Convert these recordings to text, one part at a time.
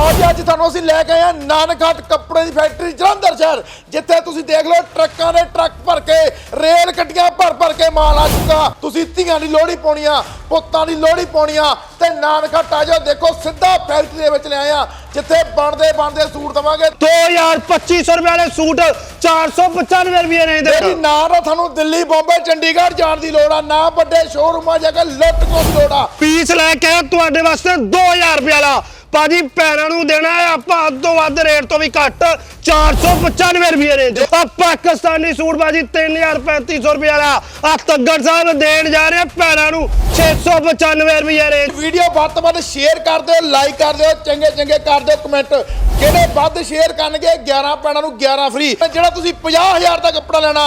ਲਓ ਜੀ ਅੱਜ ਤੁਹਾਨੂੰ ਅਸੀਂ ਲੈ ਕੇ ਆਏ ਹਾਂ ਨਾਨਕਹਟ ਕੱਪੜੇ ਦੀ ਫੈਕਟਰੀ ਜਲੰਧਰ ਸ਼ਹਿਰ ਜਿੱਥੇ ਤੁਸੀਂ ਦੇਖ ਲਓ ਟਰੱਕਾਂ ਦੇ ਟਰੱਕ ਭਰ ਕੇ ਰੇਲ ਗੱਡੀਆਂ ਭਰ ਭਰ ਕੇ ਮਾਲ ਆ ਚੁੱਕਾ। ਤੁਸੀਂ ਧੀਆਂ ਦੀ ਲੋਹੜੀ ਪਾਉਣੀ ਆ ਪੁੱਤਾਂ ਦੀ ਲੋਹੜੀ ਪਾਉਣੀ ਆ ਤੇ ਨਾਨਕਹਟ ਆ ਜਾਓ ਦੇਖੋ ਸਿੱਧਾ ਫੈਕਟਰੀ ਦੇ ਵਿੱਚ ਲਿਆਏ ਆ ਜਿੱਥੇ ਬਣਦੇ ਬਣਦੇ ਸੂਟ ਦਵਾਂਗੇ। 2250 ਰੁਪਏ ਵਾਲੇ ਸੂਟ 495 ਰੁਪਏ ਨਹੀਂ ਜਿਹੜੀ ਦੇ ਨਾ ਤਾਂ ਤੁਹਾਨੂੰ ਦਿੱਲੀ ਬੰਬੇ ਚੰਡੀਗੜ੍ਹ ਜਾਣ ਦੀ ਲੋੜ ਆ ਨਾ ਵੱਡੇ ਸ਼ੋਰੂਮਾਂ ਜਾ ਕੇ ਲੁੱਟ ਦੀ ਲੋੜ ਆ। ਪੀਸ ਲੈ ਕੇ ਆਇਆ ਤੁਹਾਡੇ ਵਾਸਤੇ 2000 ਰੁਪਏ ਵਾਲਾ। ਭਾਜੀ ਪੈਰਾਂ ਨੂੰ ਦੇਣਾ ਹੈ। ਆਪਾਂ ਅੱਧ ਤੋਂ ਵੱਧ ਰੇਟ ਤੋਂ ਵੀ ਘੱਟ 495 ਰੁਪਏ ਰੇਂਜ ਆ ਪਾਕਿਸਤਾਨੀ ਸੂਟ ਭਾਜੀ 3350 ਰੁਪਏ ਵਾਲਾ। ਆ ਤੱਗੜ ਸਾਹਿਬ ਦੇਣ ਜਾ ਰਹੇ ਪੈਰਾਂ ਨੂੰ 695 ਰੁਪਏ ਰੇਂਜ ਵੀਡੀਓ ਵੱਧ ਤੋਂ ਵੱਧ ਸ਼ੇਅਰ ਕਰ ਦਿਓ ਲਾਈਕ ਕਰ ਦਿਓ ਚੰਗੇ ਚੰਗੇ ਕਰ ਦਿਓ ਕਮੈਂਟ ਜਿਹੜੇ ਵੱਧ ਸ਼ੇਅਰ ਕਰਨਗੇ 11 ਪੈਣਾ ਨੂੰ 11 ਫ੍ਰੀ ਜਿਹੜਾ ਤੁਸੀਂ 50000 ਦਾ ਕੱਪੜਾ ਲੈਣਾ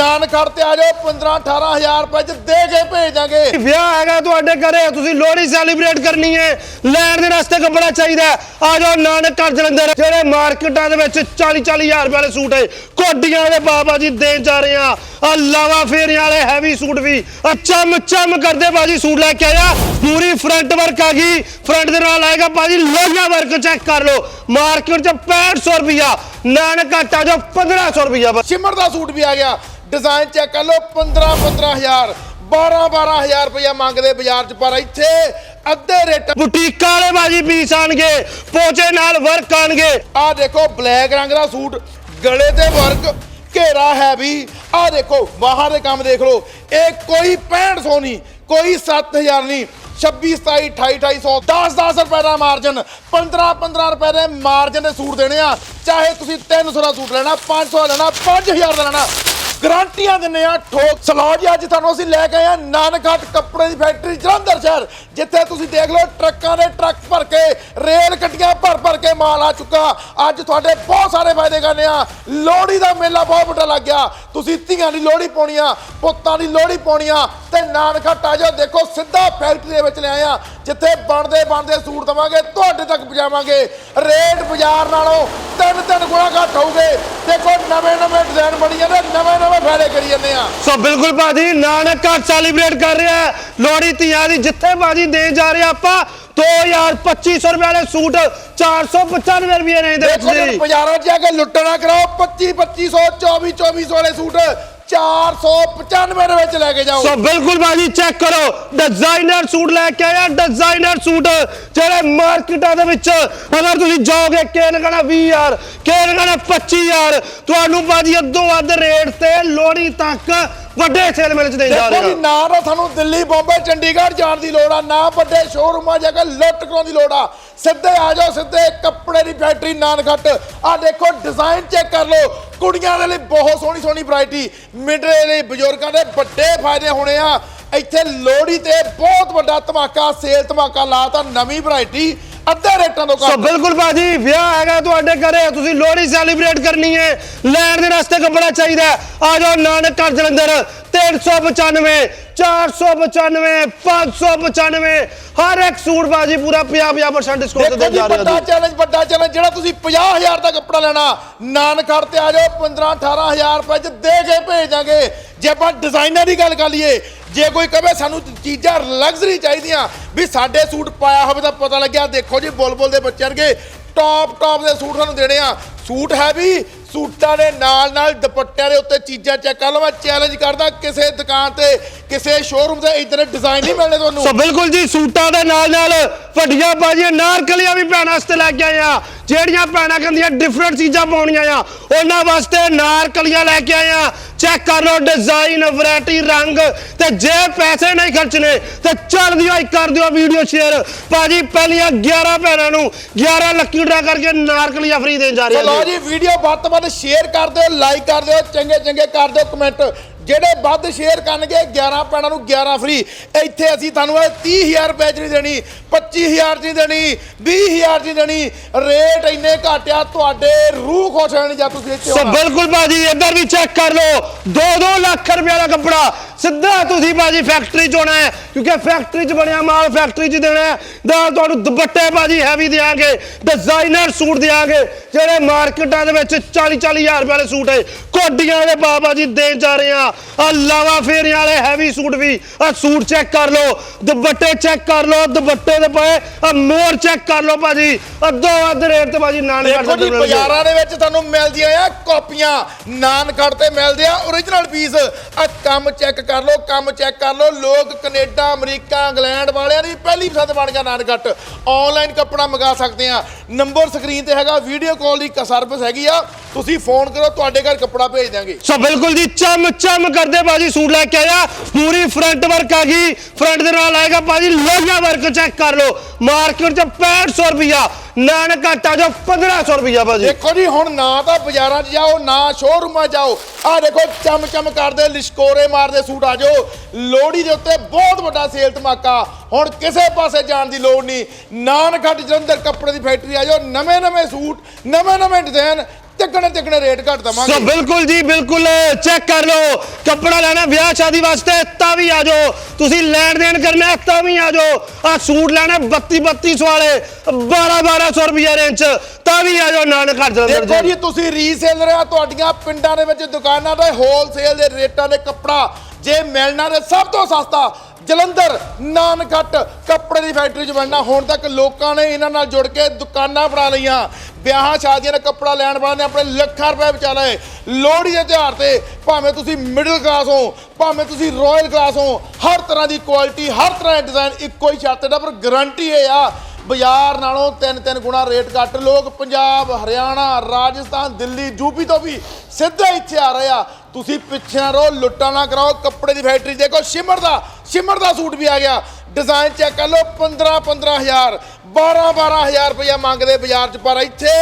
ਨਾਨਖੜ ਤੇ ਆ ਜਾਓ 15 18000 ਰੁਪਏ ਚ ਦੇ ਕੇ ਭੇਜ ਦਾਂਗੇ। ਵਿਆਹ ਹੈਗਾ ਤੁਹਾਡੇ ਘਰੇ ਤੁਸੀਂ ਲੋਹੜੀ ਸੈਲੀਬ੍ਰੇਟ ਕਰਨੀ ਹੈ। ਲੈਣ ਦੇ ਰਸਤੇ ਕੱਪੜਾ ਚਾਹੀਦਾ ਆ ਜਾਓ ਨਾਨਕ ਘਰ ਜਲੰਧਰ, ਜਿਹੜੇ ਮਾਰਕੀਟਾਂ ਦੇ ਵਿੱਚ 40 40 ਰੁਪਏ ਵਾਲੇ ਸੂਟ ਹੈ। ਕੋਡੀਆਂ ਦੇ ਬਾਬਾ ਜੀ ਦੇਣ ਜਾ ਰਹੇ ਆ ਆ ਲਾਵਾ ਫੇਰੀਆਂ ਵਾਲੇ ਹੈਵੀ ਸੂਟ ਵੀ। ਆ ਚਮ ਚਮ ਕਰਦੇ ਬਾਜੀ ਸੂਟ ਲੈ ਕੇ ਆਇਆ। ਪੂਰੀ ਫਰੰਟ ਵਰਕ ਆ ਗਈ। ਫਰੰਟ ਦੇ ਨਾਲ ਆਏਗਾ ਬਾਜੀ ਲੋਹੀਆ ਵਰਕ ਚੈੱਕ ਕਰ ਲਓ। ਮਾਰਕੀਟ 'ਚ 6500 ਰੁਪਿਆ ਨਾਨਕ ਘੱਟ ਆ ਜਾਓ 1500 ਰੁਪਿਆ ਬਸ। ਸਿਮਰ ਦਾ ਸੂਟ ਵੀ ਆ ਗਿਆ। ਡਿਜ਼ਾਈਨ ਚੈੱਕ ਕਰ ਲਓ 15 15000 12 12000 ਰੁਪਇਆ ਮੰਗਦੇ ਬਾਜ਼ਾਰ 'ਚ ਪਰ ਇੱਥੇ ਅੱਧੇ ਰੇਟ ਬੁਟੀਕਾਂ ਵਾਲੇ ਬਾਜੀ ਪੀਸ ਆਣਗੇ ਪੋਚੇ ਨਾਲ ਵਰਕ ਆਣਗੇ। ਆ ਦੇਖੋ ਬਲੈਕ ਰੰਗ ਦਾ ਸੂਟ ਗਲੇ ਤੇ ਵਰਕ ਘੇਰਾ ਹੈ ਵੀ ਆ ਦੇਖੋ ਬਾਹਰ ਦੇ ਕੰਮ ਦੇਖ ਲਓ ਇਹ ਕੋਈ 6500 ਨਹੀਂ ਕੋਈ 7000 ਨਹੀਂ। 26 27 28 2800 10 10 ਰੁਪਏ ਦਾ ਮਾਰਜਨ 15 15 ਰੁਪਏ ਦੇ ਮਾਰਜਨ ਦੇ ਸੂਟ ਦੇਣੇ ਆ। ਚਾਹੇ ਤੁਸੀਂ 300 ਦਾ ਸੂਟ ਲੈਣਾ 500 ਦਾ ਲੈਣਾ 5000 ਦਾ ਲੈਣਾ ਗਰੰਟੀਆਂ ਦਿੰਨੇ ਆ। ਠੋਕ ਸਲੋ ਜੀ, ਅੱਜ ਤੁਹਾਨੂੰ ਅਸੀਂ ਲੈ ਕੇ ਆਏ ਆ ਨਾਨਕਹਟ ਕੱਪੜੇ ਦੀ ਫੈਕਟਰੀ ਜਲੰਧਰ ਸ਼ਹਿਰ, ਜਿੱਥੇ ਤੁਸੀਂ ਦੇਖ ਲਓ ਟਰੱਕਾਂ ਦੇ ਟਰੱਕ ਭਰ ਕੇ, ਰੇਲ ਗੱਡੀਆਂ ਭਰ ਭਰ ਕੇ ਮਾਲ ਆ ਚੁੱਕਾ। ਅੱਜ ਤੁਹਾਡੇ ਬਹੁਤ ਸਾਰੇ ਫਾਇਦੇ ਕਰਨੇ ਆ। ਲੋਹੜੀ ਦਾ ਮੇਲਾ ਬਹੁਤ ਵੱਡਾ ਲੱਗ ਗਿਆ। ਤੁਸੀਂ ਧੀਆਂ ਦੀ ਲੋਹੜੀ ਪਾਉਣੀ ਆ, ਪੁੱਤਾਂ ਦੀ ਲੋਹੜੀ ਪਾਉਣੀ ਆ, ਤੇ ਨਾਨਕਹਟ ਆ ਜਾਓ। ਦੇਖੋ, ਸਿੱਧਾ ਫੈਕਟਰੀ ਦੇ ਵਿੱਚ ਲਿਆਏ ਆ, ਜਿੱਥੇ ਬਣਦੇ ਬਣਦੇ ਸੂਟ ਦਵਾਂਗੇ, ਤੁਹਾਡੇ ਤੱਕ ਪਹੁੰਚਾਵਾਂਗੇ। ਰੇਟ ਬਾਜ਼ਾਰ ਨਾਲੋਂ ਤਿੰਨ ਤਿੰਨ ਗੁਣਾ ਘੱਟ ਹੋਊਗੇ ਦੇਖੋ ਨਵੇਂ ਨਵੇਂ ਡਿਜ਼ਾਈਨ ਬਣੀ ਜਾਂਦੇ ਨਵੇਂ ਨਵੇਂ ਫਾਇਦੇ ਕਰੀ ਜਾਂਦੇ ਆ। ਸੋ ਬਿਲਕੁਲ ਬਾਜੀ ਨਾਨਕ ਘਰ ਸੈਲੀਬ੍ਰੇਟ ਕਰ ਰਿਹਾ ਹੈ। ਲੋਹੜੀ ਧੀਆਂ ਦੀ ਜਿੱਥੇ ਬਾਜੀ ਦੇ ਜਾ ਰਹੇ ਆਪਾਂ 2250 ਰੁਪਏ ਵਾਲੇ ਸੂਟ 495 ਰੁਪਏ ਨਹੀਂ ਦੇ ਦੇਖੋ ਜੀ ਜੀ। ਬਾਜ਼ਾਰਾਂ 'ਚ ਜਾ ਕੇ ਲੁੱਟਣਾ ਕਰਾਓ 25 2500 24 2400 ਵਾਲੇ ਸੂਟ। 495 ਦੇ ਵਿੱਚ ਲੈ ਕੇ ਜਾਓ। ਸੋ ਬਿਲਕੁਲ ਬਾਜੀ ਚੈੱਕ ਕਰੋ। ਡਿਜ਼ਾਈਨਰ ਸੂਟ ਲੈ ਕੇ ਆਇਆ ਡਿਜ਼ਾਈਨਰ ਸੂਟ ਜਿਹੜੇ ਮਾਰਕੀਟਾਂ ਦੇ ਵਿੱਚ ਅਗਰ ਤੁਸੀਂ ਜਾਓਗੇ ਕਿ ਲਗਣਾ 20000 ਕਿ ਲਗਣਾ 25000 ਤੁਹਾਨੂੰ ਬਾਜੀ ਅੱਧੋ ਵੱਧ ਰੇਟ ਤੇ ਲੋਹੜੀ ਤੱਕ ਵੱਡੇ ਸੇਲ ਮੇਲੇ ਚ ਦੇ ਜਾ ਦੇਖੋ ਰਹੇ ਜੀ ਨਾ ਤਾਂ ਤੁਹਾਨੂੰ ਦਿੱਲੀ ਬੰਬੇ ਚੰਡੀਗੜ੍ਹ ਜਾਣ ਦੀ ਲੋੜ ਆ ਨਾ ਵੱਡੇ ਸ਼ੋਰੂਮਾਂ ਜਾ ਕੇ ਲੁੱਟ ਕਰਾਉਣ ਦੀ ਲੋੜ ਆ। ਸਿੱਧੇ ਆ ਜਾਓ ਸਿੱਧੇ ਕੱਪੜੇ ਦੀ ਫੈਕਟਰੀ ਨਾਨਖੱਟ। ਆ ਦੇਖੋ ਡਿਜ਼ਾਈਨ ਚੈੱਕ ਕਰ ਲਓ। ਕੁੜੀਆਂ ਦੇ ਲਈ ਬਹੁਤ ਸੋਹਣੀ ਸੋਹਣੀ ਵੈਰਾਈਟੀ ਮਿਡਲੇ ਲਈ ਬਜ਼ੁਰਗਾਂ ਦੇ ਵੱਡੇ ਫਾਇਦੇ ਹੋਣੇ ਆ। ਇੱਥੇ ਲੋਹੜੀ ਤੇ ਬਹੁਤ ਵੱਡਾ ਧਮਾਕਾ ਸੇਲ ਧਮਾਕਾ ਲਾਤਾ ਨਵੀਂ ਵੈਰਾਈਟੀ ਅੱਧੇ ਰੇਟਾਂ ਤੋਂ ਸੋ ਘੱਟ ਬਿਲਕੁਲ ਬਾਜੀ ਵਿਆਹ ਹੈਗਾ ਤੁਹਾਡੇ ਘਰੇ ਤੁਸੀਂ ਲੋਹੜੀ ਸੈਲੀਬ੍ਰੇਟ ਕਰਨੀ ਹੈ। ਲੈਣ ਦੇ ਰਸਤੇ ਕੱਪੜਾ ਚਾਹੀਦਾ ਹੈ। ਆ ਜਾਓ ਨਾਨਕ ਘਰ ਜਲੰਧਰ 395 495 595 ਹਰ ਇੱਕ ਸੂਟ ਬਾਜੀ ਪੂਰਾ 50% ਡਿਸਕਾਊਂਟ ਦੇਖੋ ਤੇ ਜੀ ਜਾ ਰਿਹਾ ਵੱਡਾ ਜੀ। ਚੈਲੰਜ ਵੱਡਾ ਚੈਲੰਜ ਜਿਹੜਾ ਤੁਸੀਂ 50000 ਦਾ ਕੱਪੜਾ ਲੈਣਾ ਨਾਨਖੜ ਤੇ ਆ ਜਾਓ 15 18000 ਰੁਪਏ ਚ ਦੇ ਕੇ ਭੇਜ ਦਾਂਗੇ ਜੇ ਆਪਾਂ ਡਿਜ਼ਾਈਨਰ ਦੀ ਗੱਲ ਕਰ ਲਈਏ ਜੇ ਕੋਈ ਕਵੇ ਸਾਨੂੰ ਚੀਜ਼ਾਂ ਲਗਜ਼ਰੀ ਚਾਹੀਦੀਆਂ, ਵੀ ਸਾਡੇ ਸੂਟ ਪਾਇਆ ਹੋਵੇ ਤਾਂ ਪਤਾ ਲੱਗਿਆ, ਦੇਖੋ ਜੀ, ਬੁਲਬੁਲ ਦੇ ਬੱਚਿਆਂ ਵਰਗੇ ਟੌਪ ਟੌਪ ਦੇ ਸੂਟ ਸਾਨੂੰ ਦੇਣੇ ਆ। ਸੂਟ ਹੈ ਵੀ ਸੂਟਾਂ ਦੇ ਨਾਲ ਨਾਲ ਦੁਪੱਟਿਆਂ ਦੇ ਉੱਤੇ ਚੀਜ਼ਾਂ ਚੈੱਕ ਕਰ ਲਓ, ਮੈਂ ਚੈਲੰਜ ਕਰਦਾ ਕਿਸੇ ਦੁਕਾਨ ਤੇ, ਕਿਸੇ ਸ਼ੋਰੂਮ ਤੇ ਇਤਨੇ ਡਿਜ਼ਾਈਨ ਨਹੀਂ ਮਿਲਣੇ ਤੁਹਾਨੂੰ। ਸੋ ਬਿਲਕੁਲ ਜੀ, ਸੂਟਾਂ ਦੇ ਨਾਲ ਨਾਲ ਵੱਡੀਆਂ ਬਾਜੀਆਂ ਨਾਰਕਲੀਆਂ ਵੀ ਭੈਣਾਂ ਵਾਸਤੇ ਲੈ ਕੇ ਆਏ ਆ। ਜਿਹੜੀਆਂ ਭੈਣਾਂ ਕਹਿੰਦੀਆਂ ਡਿਫਰੈਂਟ ਚੀਜ਼ਾਂ ਪਾਉਣੀਆਂ ਆ ਉਹਨਾਂ ਵਾਸਤੇ ਨਾਰਕਲੀਆਂ ਲੈ ਕੇ ਆਏ ਆ। ਚੈੱਕ ਕਰ ਲਓ ਡਿਜ਼ਾਈਨ ਵੈਰਾਈਟੀ ਰੰਗ ਤੇ ਜੇ ਪੈਸੇ ਨਹੀਂ ਖਰਚਣੇ ਤੇ ਚੱਲ ਦਿਓ ਇੱਕ ਕਰ ਦਿਓ ਵੀਡੀਓ ਸ਼ੇਅਰ ਭਾਜੀ ਪਹਿਲੀਆਂ 11 ਭੈਣਾਂ ਨੂੰ 11 ਲੱਕੀ ਡਰਾ ਕਰਕੇ ਨਾਰਕਲੀਆਂ ਫ੍ਰੀ ਦੇਣ ਜਾ ਰਹੇ ਚਲੋ ਆ ਜੀ ਵੀਡੀਓ ਵੱਧ ਤੋਂ ਵੱਧ ਸ਼ੇਅਰ ਕਰ ਦਿਓ ਲਾਈਕ ਕਰ ਦਿਓ ਚੰਗੇ ਚੰਗੇ ਕਰ ਦਿਓ ਕਮੈਂਟ ਜਿਹੜੇ ਵੱਧ ਸ਼ੇਅਰ ਕਰਨਗੇ 11 ਪੈਣਾ ਨੂੰ 11 ਫ੍ਰੀ ਇੱਥੇ ਅਸੀਂ ਤੁਹਾਨੂੰ ਇਹ 30000 ਰੁਪਏ ਚ ਨਹੀਂ ਦੇਣੀ 25000 ਚ ਨਹੀਂ ਦੇਣੀ 20000 ਚ ਨਹੀਂ ਦੇਣੀ। ਰੇਟ ਇੰਨੇ ਘਟਿਆ ਤੁਹਾਡੇ ਰੂਹ ਖੁਸ਼ ਹੋਣੀ ਜਾਂ ਤੁਸੀਂ ਇੱਥੇ ਸੋ ਆਉਣਾ। ਬਿਲਕੁਲ ਬਾਜੀ ਇੱਧਰ ਵੀ ਚੈੱਕ ਕਰ ਲਓ। 2-2 ਲੱਖ ਰੁਪਏ ਦਾ ਕੱਪੜਾ ਸਿੱਧਾ ਤੁਸੀਂ ਬਾਜੀ ਫੈਕਟਰੀ ਚ ਹੋਣਾ ਹੈ ਕਿਉਂਕਿ ਫੈਕਟਰੀ ਚ ਬਣਿਆ ਮਾਲ ਫੈਕਟਰੀ ਚ ਦੇਣਾ ਹੈ। ਨਾਲ ਤੁਹਾਨੂੰ ਦੁਪੱਟੇ ਬਾਜੀ ਹੈਵੀ ਦੇਾਂਗੇ ਡਿਜ਼ਾਈਨਰ ਸੂਟ ਦੇਾਂਗੇ ਜਿਹੜੇ ਮਾਰਕੀਟਾਂ ਦੇ ਵਿੱਚ 40 40000 ਰੁਪਏ ਵਾਲੇ ਸੂਟ ਹੈ। ਕੋਡੀਆਂ ਦੇ ਬਾਬਾ ਜੀ ਦੇਣ ਜਾ ਰਹੇ ਆ ਆ ਲਾਵਾ ਫੇਰੀਆਂ ਵਾਲੇ ਹੈਵੀ ਸੂਟ ਵੀ। ਆ ਸੂਟ ਚੈੱਕ ਕਰ ਲਓ ਦੁਪੱਟੇ ਚੈੱਕ ਕਰ ਲਓ ਦੁਪੱਟੇ ਦੇ ਪਏ ਆ ਮੋਰ ਚੈੱਕ ਕਰ ਲਓ ਭਾਜੀ। ਅੱਧੋ ਅੱਧ ਰੇਟ ਤੇ ਭਾਜੀ ਨਾਨ ਦੇਖੋ ਜੀ ਬਾਜ਼ਾਰਾਂ ਦੇ ਵਿੱਚ ਤੁਹਾਨੂੰ ਮਿਲਦੀਆਂ ਆ ਕਾਪੀਆਂ। ਨਾਨ ਕੱਟ ਤੇ ਮਿਲਦੇ ਆ origignal ਪੀਸ ਆ ਕੰਮ ਚੈੱਕ ਕਰ ਲਓ ਕੰਮ ਚੈੱਕ ਕਰ ਲਓ। ਲੋਕ ਕੈਨੇਡਾ ਅਮਰੀਕਾ ਇੰਗਲੈਂਡ ਵਾਲਿਆਂ ਦੀ ਪਹਿਲੀ ਪਸੰਦ ਬਣ ਗਿਆ ਨਾਨ ਕੱਟ ਆਨਲਾਈਨ ਕੱਪੜਾ ਮੰਗਾ ਸਕਦੇ ਆ। ਨੰਬਰ ਸਕਰੀਨ ਤੇ ਹੈਗਾ ਵੀਡੀਓ ਕਾਲ ਦੀ ਸਰਵਿਸ ਹੈਗੀ ਆ। ਤੁਸੀਂ ਫੋਨ ਕਰੋ ਤੁਹਾਡੇ ਘਰ ਕੱਪੜਾ ਭੇਜ ਦਾਂਗੇ ਸੋ ਬਿਲਕੁਲ ਜੀ ਚਮ ਚਮ ਕਰਦੇ ਬਾਜੀ, ਸੂਟ ਲੈ ਕੇ ਆਇਆ। ਪੂਰੀ ਫਰੰਟ ਵਰਕ ਆ ਗਈ। ਫਰੰਟ ਦੇ ਨਾਲ ਆਏਗਾ ਬਾਜੀ ਲੋਹਾ ਵਰਕ ਚੈੱਕ ਕਰ ਲਓ। ਮਾਰਕੀਟ 'ਚ 6500 ਰੁਪਿਆ ਨਾਨ ਘਾਟਾ ਜੋ 1500 ਰੁਪਿਆ ਬਾਜੀ। ਦੇਖੋ ਜੀ, ਹੁਣ ਨਾ ਤਾਂ ਬਾਜ਼ਾਰਾਂ 'ਚ ਜਾਓ, ਨਾ ਸ਼ੋਰੂਮਾਂ ਜਾਓ। ਆਹ ਦੇਖੋ ਚਮ ਚਮ ਕਰਦੇ, ਲਿਸ਼ਕੋਰੇ ਮਾਰਦੇ ਸੂਟ ਆ ਜਾਓ। ਲੋਹੜੀ ਦੇ ਉੱਤੇ ਬਹੁਤ ਵੱਡਾ ਸੇਲ ਧਮਾਕਾ। ਹੁਣ ਕਿਸੇ ਪਾਸੇ ਜਾਣ ਦੀ ਲੋੜ ਨਹੀਂ। ਨਾਨਕਟ ਜਲੰਧਰ ਕੱਪੜੇ ਦੀ ਫੈਕਟਰੀ ਆ ਜਾਓ। ਨਵੇਂ ਨਵੇਂ ਸੂਟ ਨਵੇਂ ਨਵੇਂ ਡਿਜ਼ਾਈਨ ਤਿੱਗਣੇ ਤਿੱਗਣੇ ਰੇਟ ਘੱਟ ਸੋ ਦਵਾਂਗੇ। ਬਿਲਕੁਲ ਜੀ ਬਿਲਕੁਲ ਚੈੱਕ ਕਰ ਲਓ। ਕੱਪੜਾ ਲੈਣਾ ਵਿਆਹ ਸ਼ਾਦੀ ਵਾਸਤੇ ਤਾਂ ਵੀ ਆ ਜਾਓ। ਤੁਸੀਂ ਲੈਣ ਦੇਣ ਕਰਨਾ ਤਾਂ ਵੀ ਆ ਜਾਓ। ਆ ਸੂਟ ਲੈਣਾ 32 3200 ਵਾਲੇ 12 1200 ਰੁਪਏ ਰੇਂਜ ਤਾਂ ਵੀ ਆ ਜਾਓ ਨਾਨ ਘਰ ਜਲੰਧਰ ਦੇਖੋ ਜੀ ਜੀ ਤੁਸੀਂ ਰੀਸੇਲਰ ਆ ਤੁਹਾਡੀਆਂ ਪਿੰਡਾਂ ਦੇ ਵਿੱਚ ਦੁਕਾਨਾਂ ਦੇ ਹੋਲਸੇਲ ਦੇ ਰੇਟਾਂ ਦੇ ਕੱਪੜਾ ਜੇ ਮਿਲਣਾ ਤੇ ਸਭ ਤੋਂ ਸਸਤਾ ਜਲੰਧਰ, ਨਾਨਕਟ ਕੱਪੜੇ ਦੀ ਫੈਕਟਰੀ 'ਚ ਬਣਨਾ। ਹੁਣ ਤੱਕ ਲੋਕਾਂ ਨੇ ਇਹਨਾਂ ਨਾਲ ਜੁੜ ਕੇ ਦੁਕਾਨਾਂ ਬਣਾ ਲਈਆਂ। ਵਿਆਹਾਂ ਸ਼ਾਦੀਆਂ ਦਾ ਕੱਪੜਾ ਲੈਣ ਵਾਲਿਆਂ ਨੇ ਆਪਣੇ ਲੱਖਾਂ ਰੁਪਏ ਬਚਾ ਲਏ। ਲੋਹੜੀ ਦੇ ਤਿਉਹਾਰ ਤੇ ਭਾਵੇਂ ਤੁਸੀਂ ਮਿਡਲ ਕਲਾਸ ਹੋ, ਭਾਵੇਂ ਤੁਸੀਂ ਰਾਇਲ ਕਲਾਸ ਹੋ, ਹਰ ਤਰ੍ਹਾਂ ਦੀ ਕੁਆਲਿਟੀ ਹਰ ਤਰ੍ਹਾਂ ਦਾ ਡਿਜ਼ਾਈਨ ਇੱਕੋ ਹੀ ਛੱਤ ਦਾ, ਪਰ ਗਾਰੰਟੀ ਇਹ ਆ, ਬਾਜ਼ਾਰ ਨਾਲੋਂ ਤਿੰਨ ਤਿੰਨ ਗੁਣਾ ਰੇਟ ਘੱਟ। ਲੋਕ ਪੰਜਾਬ, ਹਰਿਆਣਾ, ਰਾਜਸਥਾਨ, ਦਿੱਲੀ ਯੂਪੀ ਤੋਂ ਵੀ ਸਿੱਧਾ ਇੱਥੇ ਆ ਰਹੇ ਆ। ਤੁਸੀਂ ਪਿੱਛੇ ਨਾ ਰਹੋ, ਲੁੱਟਾਂ ਨਾ ਕਰਾਓ, ਕੱਪੜੇ ਦੀ ਫੈਕਟਰੀ ਦੇਖੋ, ਸ਼ਿਮਰ ਦਾ ਸ਼ਿਮਰ ਦਾ ਸੂਟ ਵੀ ਆ ਗਿਆ। ਡਿਜ਼ਾਈਨ ਚੈੱਕ ਕਰ ਲਓ 15 15000 12 12000 ਰੁਪਇਆ ਮੰਗਦੇ ਬਾਜ਼ਾਰ 'ਚ, ਪਰ ਇੱਥੇ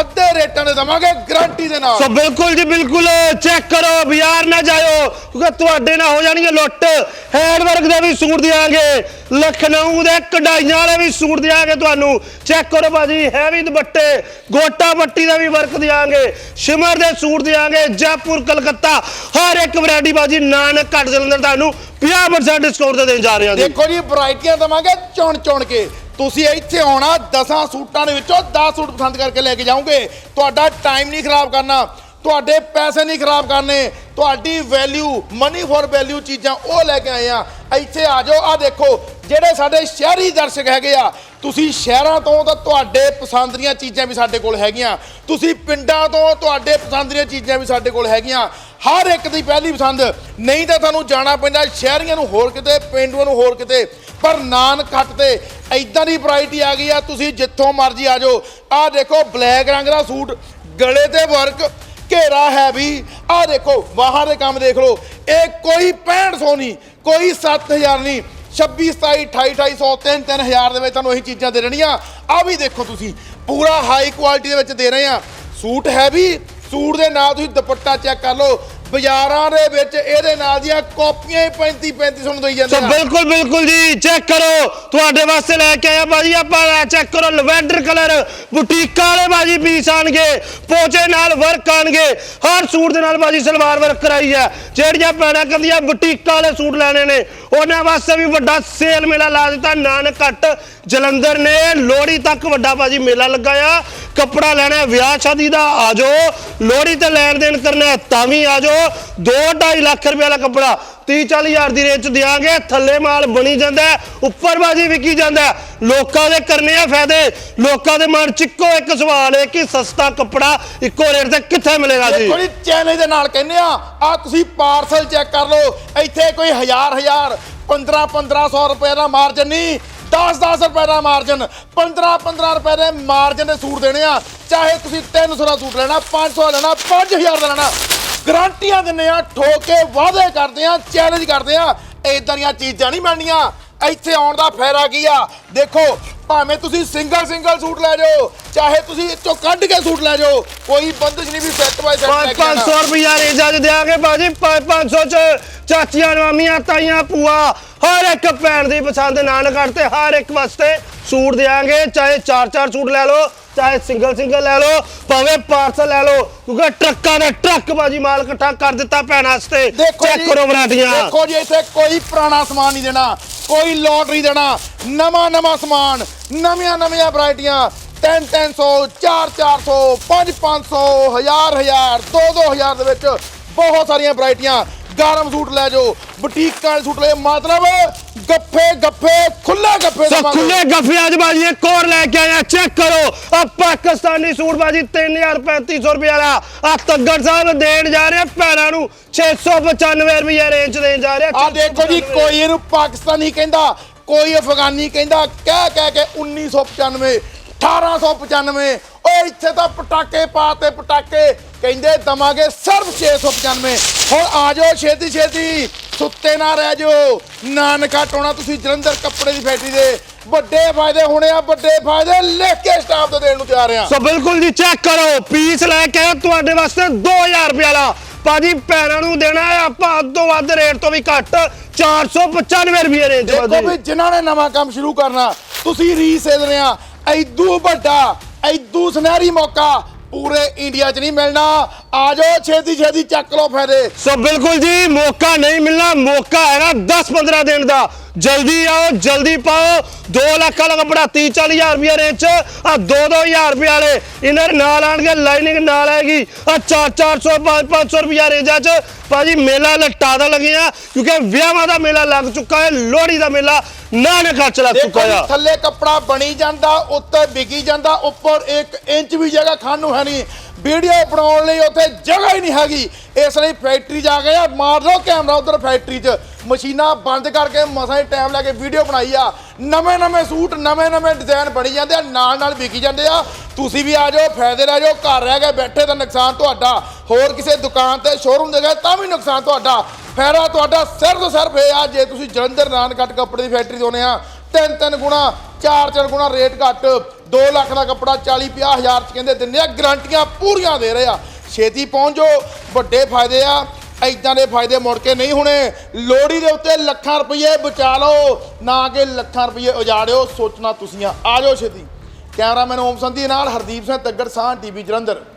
ਅੱਧੇ ਰੇਟਾਂ ਦੇ ਦਵਾਂਗੇ ਗਾਰੰਟੀ ਦੇ ਨਾਲ। ਸੋ ਬਿਲਕੁਲ ਜੀ, ਬਿਲਕੁਲ ਚੈੱਕ ਕਰੋ, ਬਾਜ਼ਾਰ ਨਾ ਜਾਇਓ, ਕਿਉਂਕਿ ਤੁਹਾਡੇ ਨਾਲ ਹੋ ਜਾਣਗੇ ਲੁੱਟ। ਹੈਂਡ ਦੇ ਵੀ ਸੂਟ ਦਿਆਂਗੇ ਲਖਨਊ ਦੇ ਕਢਾਈਆਂ ਵਾਲੇ ਵੀ ਸੂਟ ਦਿਆਂਗੇ ਤੁਹਾਨੂੰ। ਚੈੱਕ ਕਰੋ ਭਾਜੀ ਹੈਵੀ ਦੁਪੱਟੇ, ਗੋਟਾ ਪੱਟੀ ਦਾ ਵੀ ਵਰਕ ਦਿਆਂਗੇ ਸ਼ਿਮਰ ਦੇ ਸੂਟ ਦਿਆਂਗੇ ਜੈਪੁਰ, ਕਲਕੱਤਾ, ਹਰ ਇੱਕ ਵੈਰਾਈਟੀ ਭਾਜੀ, ਨਾਨਕ, ਘੱਟ ਜਲੰਧਰ ਤੁਹਾਨੂੰ 50% ਡਿਸਕਾਊਂਟ ਤੇ ਦੇਣ ਜਾ ਰਹੇ ਹਾਂ ਜੀ। ਦੇਖੋ ਜੀ ਵੈਰਾਈਟੀਆਂ ਦਵਾਂਗੇ ਚੁਣ ਚੁਣ ਕੇ। ਤੁਸੀਂ ਇੱਥੇ ਆਉਣਾ 10 ਸੂਟਾਂ ਦੇ ਵਿੱਚੋਂ 10 ਸੂਟ ਪਸੰਦ ਕਰਕੇ ਲੈ ਕੇ ਜਾਓਗੇ। ਤੁਹਾਡਾ ਟਾਈਮ ਨਹੀਂ ਖਰਾਬ ਕਰਨਾ, ਤੁਹਾਡੇ ਪੈਸੇ ਨਹੀਂ ਖਰਾਬ ਕਰਨੇ, ਤੁਹਾਡੀ ਵੈਲਿਊ ਮਨੀ ਫॉर ਵੈਲਿਊ ਚੀਜ਼ਾਂ ਉਹ ਲੈ ਕੇ ਆਏ ਆ। ਇੱਥੇ ਆ ਜਾਓ ਆ ਦੇਖੋ, ਜਿਹੜੇ ਸਾਡੇ ਸ਼ਹਿਰੀ ਦਰਸ਼ਕ ਹੈਗੇ ਆ, ਤੁਸੀਂ ਸ਼ਹਿਰਾਂ ਤੋਂ ਤਾਂ ਤੁਹਾਡੇ ਪਸੰਦ ਦੀਆਂ ਚੀਜ਼ਾਂ ਵੀ ਸਾਡੇ ਕੋਲ ਹੈਗੀਆਂ। ਤੁਸੀਂ ਪਿੰਡਾਂ ਤੋਂ ਤੁਹਾਡੇ ਪਸੰਦ ਦੀਆਂ ਚੀਜ਼ਾਂ ਵੀ ਸਾਡੇ ਕੋਲ ਹੈਗੀਆਂ। ਹਰ ਇੱਕ ਦੀ ਪਹਿਲੀ ਪਸੰਦ। ਨਹੀਂ ਤਾਂ ਤੁਹਾਨੂੰ ਜਾਣਾ ਪੈਂਦਾ ਸ਼ਹਿਰੀਆਂ ਨੂੰ ਹੋਰ ਕਿਤੇ, ਪਿੰਡੂਆਂ ਨੂੰ ਹੋਰ ਕਿਤੇ। ਪਰ ਨਾਨ ਕੱਟ ਤੇ ਐਦਾਂ ਦੀ ਵੈਰਾਈਟੀ ਆ ਗਈ ਆ, ਤੁਸੀਂ ਜਿੱਥੋਂ ਮਰਜ਼ੀ ਆ ਜਾਓ। ਆਹ ਦੇਖੋ ਬਲੈਕ ਰੰਗ ਦਾ ਸੂਟ, ਗਲੇ ਤੇ ਵਰਕ ਘੇਰਾ ਹੈ ਵੀ ਆਹ ਦੇਖੋ, ਬਾਹਰ ਦੇ ਕੰਮ ਦੇਖ ਲਓ। ਇਹ ਕੋਈ 6500 ਨਹੀਂ, ਕੋਈ 7000 ਨਹੀਂ। 26 27 28 2800 3 3000 ਦੇ ਵਿੱਚ ਤੁਹਾਨੂੰ ਇਹ ਚੀਜ਼ਾਂ ਦੇ ਦੇਣੀਆਂ ਆ ਵੀ ਦੇਖੋ ਤੁਸੀਂ, ਪੂਰਾ ਹਾਈ ਕੁਆਲਿਟੀ ਦੇ ਵਿੱਚ ਦੇ ਰਹੇ ਆ। ਸੂਟ ਹੈ ਵੀ ਸੂਟ ਦੇ ਨਾਲ ਤੁਸੀਂ ਦੁਪੱਟਾ ਚੈੱਕ ਕਰ ਲਓ। ਬਾਜ਼ਾਰਾਂ ਦੇ ਵਿੱਚ ਇਹਦੇ ਨਾਲ ਦੀਆਂ ਕਾਪੀਆਂ ਹੀ 35 3500 ਨੂੰ ਦੇਈ ਜਾਂਦੇ ਸੋ ਬਿਲਕੁਲ ਬਿਲਕੁਲ ਜੀ, ਚੈੱਕ ਕਰੋ। ਤੁਹਾਡੇ ਵਾਸਤੇ ਲੈ ਕੇ ਆਇਆ ਬਾਜੀ ਆਪਾਂ ਚੈੱਕ ਕਰੋ, ਲਵੈਂਡਰ ਕਲਰ। ਬੁਟੀਕਾਂ ਵਾਲੇ ਬਾਜੀ ਪੀਸ ਆਣਗੇ, ਪੋਚੇ ਨਾਲ ਵਰਕ ਆਣਗੇ। ਹਰ ਸੂਟ ਦੇ ਨਾਲ ਬਾਜੀ ਸਲਵਾਰ ਵਰਕ ਕਰਾਈ ਹੈ। ਜਿਹੜੀਆਂ ਪੈਣਾ ਕੰਦੀਆਂ ਬੁਟੀਕਾਂ ਵਾਲੇ ਸੂਟ ਲੈਣੇ ਨੇ, ਉਹਨਾਂ ਵਾਸਤੇ ਵੀ ਵੱਡਾ ਸੇਲ ਮੇਲਾ ਲਾ ਦਿੱਤਾ। ਨਾਨਕ ਘੱਟ ਜਲੰਧਰ ਨੇ ਲੋਹੜੀ ਤੱਕ ਵੱਡਾ ਬਾਜੀ ਮੇਲਾ ਲੱਗਾ ਕੱਪੜਾ ਲੈਣਾ ਵਿਆਹ ਸ਼ਾਦੀ ਦਾ, ਆ ਜਾਓ। ਲੋਹੜੀ ਤੇ ਲੈਣ ਦੇਣ ਕਰਨਾ ਤਾਂ ਵੀ ਆ ਜਾਓ। 2.5 ਲੱਖ ਰੁਪਏ ਵਾਲਾ ਕੱਪੜਾ 30 40 ਦੀ ਰੇਂਜ ਚ ਦਿਆਂਗੇ, ਥੱਲੇ ਮਾਲ ਬਣੀ ਜਾਂਦਾ ਉੱਪਰ ਬਾਜੀ ਵਿਕੀ ਜਾਂਦਾ ਲੋਕਾਂ ਦੇ ਕਰਨੇ ਆ ਫਾਇਦੇ, ਲੋਕਾਂ ਦੇ ਮਨ ਚ ਇੱਕੋ ਇੱਕ ਸਵਾਲ ਹੈ ਕਿ ਸਸਤਾ ਕੱਪੜਾ ਇੱਕੋ ਰੇਟ ਤੇ ਕਿੱਥੇ ਮਿਲੇਗਾ ਜੀ? ਦੇਖੋ ਚੈਲੰਜ ਦੇ ਨਾਲ ਕਹਿੰਦੇ ਆ ਆ ਤੁਸੀਂ ਪਾਰਸਲ ਚੈੱਕ ਕਰ ਲਓ, ਇੱਥੇ ਕੋਈ ਹਜ਼ਾਰ ਹਜ਼ਾਰ 15 1500 ਰੁਪਏ ਦਾ ਮਾਰਜਨ ਨਹੀਂ 10 10 ਰੁਪਏ ਦਾ ਮਾਰਜਨ 15 15 ਰੁਪਏ ਦੇ ਮਾਰਜਨ ਦੇ ਸੂਟ ਦੇਣੇ ਆ। ਚਾਹੇ ਤੁਸੀਂ 300 ਦਾ ਸੂਟ ਲੈਣਾ 500 ਦਾ ਲੈਣਾ 5000 ਦਾ ਲੈਣਾ। ਗਰੰਟੀਆਂ ਦਿੰਨੇ ਆ, ਠੋਕ ਕੇ ਵਾਅਦੇ ਕਰਦੇ ਆ ਚੈਲੰਜ ਕਰਦੇ ਆ। ਇਦਾਂ ਦੀਆਂ ਚੀਜ਼ਾਂ ਨਹੀਂ ਬਣਨੀਆਂ। ਇੱਥੇ ਆਉਣ ਦਾ ਫਾਇਦਾ ਕੀ ਆ? ਦੇਖੋ ਭਾਵੇਂ ਤੁਸੀਂ ਸਿੰਗਲ ਸਿੰਗਲ ਸੂਟ ਲੈ ਜਾਓ ਚਾਹੇ ਤੁਸੀਂ ਇੱਥੋਂ ਕੱਢ ਕੇ ਸੂਟ ਲੈ ਜਾਓ ਕੋਈ ਬੰਦਸ਼ ਨਹੀਂ ਵੀ ਸੈੱਟ ਬਾਈ ਸੈੱਟ ਲੈ ਕੇ ਆਉਣਾ। 500 ਰੁਪਿਆ 'ਚ ਦਿਆਂਗੇ ਬਾਜੀ 500 ਚ ਚਾਚੀਆਂ ਮਾਮੀਆਂ ਤਾਈਆਂ ਭੂਆ ਹਰ ਇੱਕ ਭੈਣ ਦੀ ਪਸੰਦ ਨਾਲ ਕੱਢਤੇ ਹਰ ਇੱਕ ਵਾਸਤੇ ਸੂਟ ਦਿਆਂਗੇ ਚਾਹੇ 4-4 ਸੂਟ ਲੈ ਲਓ। ਚਾਹੇ ਸਿੰਗਲ ਸਿੰਗਲ ਲੈ ਲਓ ਭਾਵੇਂ ਪਾਰਸਲ ਲੈ ਲਓ ਕਿਉਂਕਿ ਟਰੱਕਾਂ ਦੇ ਟਰੱਕ ਬਾਜੀ ਮਾਲ ਇਕੱਠਾ ਕਰ ਦਿੱਤਾ ਭੈਣਾਂ ਵਾਸਤੇ। ਦੇਖੋ ਚੈੱਕ ਜੀ, ਕਰੋ ਵਰਾਟੀਆਂ ਦੇਖੋ ਜੀ ਇੱਥੇ ਕੋਈ ਪੁਰਾਣਾ ਸਮਾਨ ਨਹੀਂ ਦੇਣਾ ਕੋਈ ਲੋਟ ਨਹੀਂ ਦੇਣਾ ਨਵਾਂ ਨਵਾਂ ਸਮਾਨ ਨਵੀਆਂ ਨਵੀਆਂ ਵੈਰਾਈਟੀਆਂ 3 300 4 400 5 500 1000 1000 2 2000 ਦੇ ਵਿੱਚ ਬਹੁਤ ਸਾਰੀਆਂ ਵੈਰਾਈਟੀਆਂ ਗਰਮ ਸੂਟ ਲੈ ਜਾਓ ਬੁਟੀਕਾਂ ਵਾਲੇ ਸੂਟ ਲੈ। ਮਤਲਬ ਗੱਫੇ ਗੱਫੇ ਖੁੱਲੇ ਗੱਫੇ ਸੋ। ਖੁੱਲੇ ਗੱਫੇ ਅੱਜ ਬਾਜੀ ਇੱਕ ਹੋਰ ਲੈ ਕੇ ਆਇਆ ਚੈੱਕ ਕਰੋ ਆ ਪਾਕਿਸਤਾਨੀ ਸੂਟ ਬਾਜੀ 3350 ਰੁਪਏ ਵਾਲਾ ਆ ਤੱਗੜ ਸਾਹਿਬ ਦੇਣ ਜਾ ਰਹੇ ਪੈਰਾਂ ਨੂੰ 695 ਰੁਪਏ ਰੇਂਜ ਦੇਣ ਜਾ ਰਹੇ ਆ ਦੇਖੋ ਜੀ ਕੋਈ ਇਹਨੂੰ ਪਾਕਿਸਤਾਨੀ ਕਹਿੰਦਾ ਕੋਈ ਅਫਗਾਨੀ ਕਹਿੰਦਾ ਕਹਿ ਕਹਿ ਕੇ 1995 1895 ਓਏ ਇੱਥੇ ਤਾਂ ਪਟਾਕੇ ਪਾਤੇ ਪਟਾਕੇ। ਕਹਿੰਦੇ ਦਵਾਂਗੇ ਸਿਰਫ 695 ਹੁਣ ਆ ਜਾਓ ਛੇਤੀ ਛੇਤੀ। ਸੁੱਤੇ ਨਾ ਰਹਿ ਜਾਓ। ਨਾਨਕਾ ਟੋਣਾ ਤੁਸੀਂ ਜਲੰਧਰ ਕੱਪੜੇ ਦੀ ਫੈਕਟਰੀ ਦੇ। ਵੱਡੇ ਫਾਇਦੇ ਹੋਣੇ ਆ ਵੱਡੇ ਫਾਇਦੇ ਲਿਖ ਕੇ ਸਟਾਫ ਤੋਂ ਦੇਣ ਨੂੰ ਤਿਆਰ ਆ। ਸੋ ਬਿਲਕੁਲ ਜੀ ਚੈੱਕ ਕਰੋ। ਪੀਸ ਲੈ ਕੇ ਤੁਹਾਡੇ ਵਾਸਤੇ 2000 ਰੁਪਏ ਵਾਲਾ। ਭਾਜੀ ਪੈਰਾਂ ਨੂੰ ਦੇਣਾ ਹੈ ਆਪਾਂ ਅੱਧ ਤੋਂ ਵੱਧ ਰੇਟ ਤੋਂ ਵੀ ਘੱਟ 495 ਰੁਪਏ ਰੇਂਜ ਦੇਖੋ ਵੀ ਜਿਨ੍ਹਾਂ ਨੇ ਨਵਾਂ ਕੰਮ ਸ਼ੁਰੂ ਕਰਨਾ ਤੁਸੀਂ ਰੀਸੇਲ ਰਹੇ ਆ ਐਦੂ ਵੱਡਾ ਐਦੂ ਸੁਨਹਿਰੀ ਮੌਕਾ। ਪੂਰੇ ਇੰਡੀਆ 'ਚ ਨਹੀਂ ਮਿਲਣਾ। ਆ ਜਾਓ, ਛੇਤੀ ਛੇਤੀ ਚੱਕ ਲਓ ਫਾਇਦੇ। ਸੋ ਬਿਲਕੁਲ ਜੀ, ਮੌਕਾ ਨਹੀਂ ਮਿਲਣਾ। ਮੌਕਾ ਹੈਗਾ 10-15 ਦਿਨ ਦਾ। ਜਲਦੀ ਆਓ, ਜਲਦੀ ਪਾਓ। 2 ਲੱਖ ਵਾਲਾ ਕੱਪੜਾ 30 ਹਜ਼ਾਰ ਰੁਪਏ ਰੇਂਜ ਚ। ਆ 2-2000 ਰੁਪਏ ਵਾਲੇ। ਇਨਰ ਨਾਲ ਆਣਗੇ ਲਾਈਨਿੰਗ ਨਾਲ ਆਏਗੀ। ਆ 4-400 500 ਰੁਪਏ ਰੇਂਜਾਂ ਚ। ਭਾਜੀ ਮੇਲਾ ਲਟਾ ਦਾ ਲੱਗਿਆ ਕਿਉਂਕਿ ਵਿਆਹਾਂ ਦਾ ਮੇਲਾ ਲੱਗ ਚੁੱਕਾ ਹੈ ਲੋਹੜੀ ਦਾ ਮੇਲਾ ਨਾਨਕ ਖਰਚ ਲੱਗ ਦੇਖੋ ਚੁੱਕਾ ਆ। ਥੱਲੇ ਕੱਪੜਾ ਬਣੀ ਜਾਂਦਾ ਉੱਤੇ ਵਿਕੀ ਜਾਂਦਾ ਉੱਪਰ 1 ਇੰਚ ਵੀ ਜਗ੍ਹਾ ਖਾਣ ਨੂੰ ਹੈ ਨਹੀਂ। ਵੀਡੀਓ ਬਣਾਉਣ ਲਈ ਉੱਥੇ ਜਗ੍ਹਾ ਹੀ ਨਹੀਂ ਹੈਗੀ। ਇਸ ਲਈ ਫੈਕਟਰੀ ਜਾ ਕੇ ਆ, ਮਾਰ ਲਓ ਕੈਮਰਾ ਉਧਰ ਫੈਕਟਰੀ 'ਚ। ਮਸ਼ੀਨਾਂ ਬੰਦ ਕਰਕੇ ਮਸਾਂ ਹੀ ਟਾਈਮ ਲੈ ਕੇ ਵੀਡੀਓ ਬਣਾਈ ਆ। ਨਵੇਂ ਨਵੇਂ ਸੂਟ, ਨਵੇਂ ਨਵੇਂ ਡਿਜ਼ਾਈਨ ਬਣੀ ਜਾਂਦੇ ਆ, ਨਾਲ ਨਾਲ ਵਿਕੀ ਜਾਂਦੇ ਆ। ਤੁਸੀਂ ਵੀ ਆ ਜਾਓ, ਫਾਇਦੇ ਲੈ ਜਾਓ, ਘਰ ਰਹਿ ਕੇ ਬੈਠੇ ਤਾਂ ਨੁਕਸਾਨ ਤੁਹਾਡਾ। ਹੋਰ ਕਿਸੇ ਦੁਕਾਨ ਤੇ ਸ਼ੋਰੂਮ ਦੇ ਗਏ ਤਾਂ ਵੀ ਨੁਕਸਾਨ ਤੁਹਾਡਾ। ਫਾਇਦਾ ਤੁਹਾਡਾ ਸਿਰ ਤੋਂ ਸਿਰ ਫੇ ਆ, ਜੇ ਤੁਸੀਂ ਜਲੰਧਰ ਨਾਨਕਟ ਕੱਪੜੇ ਦੀ ਫੈਕਟਰੀ ਤੋਂ ਆ, ਤਿੰਨ ਤਿੰਨ ਗੁਣਾ, ਚਾਰ ਚਾਰ ਗੁਣਾ ਰੇਟ ਘੱਟ। 2 ਲੱਖ ਦਾ ਕੱਪੜਾ 40 50 ਹਜ਼ਾਰ ਚ ਕਹਿੰਦੇ ਦਿੰਦੇ ਆ, ਗਰੰਟੀਆਂ ਪੂਰੀਆਂ ਦੇ ਰਹੇ ਆ। ਛੇਤੀ ਪਹੁੰਚ ਜਾਓ, ਵੱਡੇ ਫਾਇਦੇ ਆ ਐਦਾਂ ਦੇ ਫਾਇਦੇ ਮੁੜ ਕੇ ਨਹੀਂ ਹੋਣੇ। ਲੋੜੀ ਦੇ ਉੱਤੇ ਲੱਖਾਂ ਰੁਪਏ ਬਚਾ ਲਓ, ਨਾ ਕਿ ਲੱਖਾਂ ਰੁਪਏ ਉਜਾੜਿਓ, ਸੋਚਣਾ ਤੁਸੀਂ ਆ। ਆ ਜਾਓ ਛੇਤੀ। ਕੈਮਰਾਮੈਨ ਓਮ ਸੰਧੀ ਨਾਲ ਹਰਦੀਪ ਸਿੰਘ ਤੱਗੜ ਸਾਹ ਟੀਵੀ ਜਲੰਧਰ।